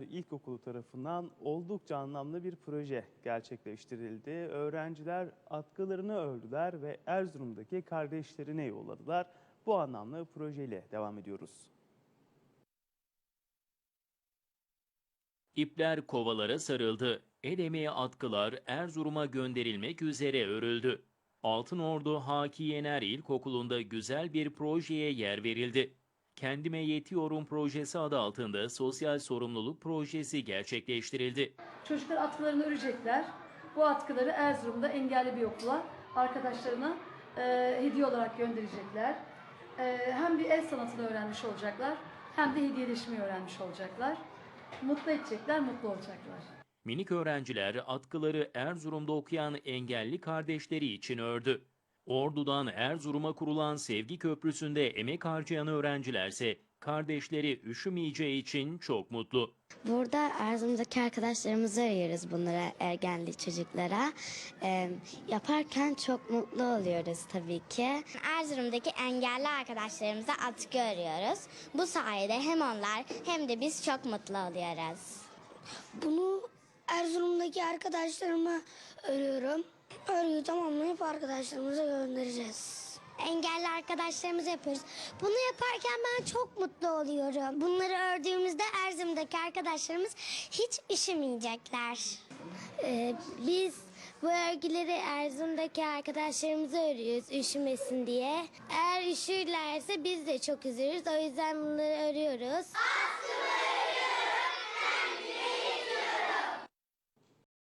İlkokulu tarafından oldukça anlamlı bir proje gerçekleştirildi. Öğrenciler atkılarını ördüler ve Erzurum'daki kardeşlerine yolladılar. Bu anlamlı projeyle devam ediyoruz. İpler kovalara sarıldı. El emeği atkılar Erzurum'a gönderilmek üzere örüldü. Altınordu Haki Yener İlkokulu'nda güzel bir projeye yer verildi. Kendime Yetiyorum projesi adı altında sosyal sorumluluk projesi gerçekleştirildi. Çocuklar atkılarını örecekler. Bu atkıları Erzurum'da engelli bir okula arkadaşlarına e, hediye olarak gönderecekler. E, hem bir el sanatını öğrenmiş olacaklar hem de hediyeleşmeyi öğrenmiş olacaklar. Mutlu edecekler, mutlu olacaklar. Minik öğrenciler atkıları Erzurum'da okuyan engelli kardeşleri için ördü. Ordu'dan Erzurum'a kurulan Sevgi Köprüsü'nde emek harcayan öğrencilerse kardeşleri üşümeyeceği için çok mutlu. Burada Erzurum'daki arkadaşlarımızı arıyoruz bunlara ergenli çocuklara. Ee, yaparken çok mutlu oluyoruz tabii ki. Erzurum'daki engelli arkadaşlarımıza atkı örüyoruz. Bu sayede hem onlar hem de biz çok mutlu oluyoruz. Bunu Erzurum'daki arkadaşlarıma örüyorum. Örgüyü tamamlayıp arkadaşlarımıza göndereceğiz. Engelli arkadaşlarımıza yapıyoruz. Bunu yaparken ben çok mutlu oluyorum. Bunları ördüğümüzde Erzurum'daki arkadaşlarımız hiç üşümeyecekler. Ee, biz bu örgüleri Erzurum'daki arkadaşlarımıza örüyoruz üşümesin diye. Eğer üşürlerse biz de çok üzülürüz. O yüzden bunları örüyoruz.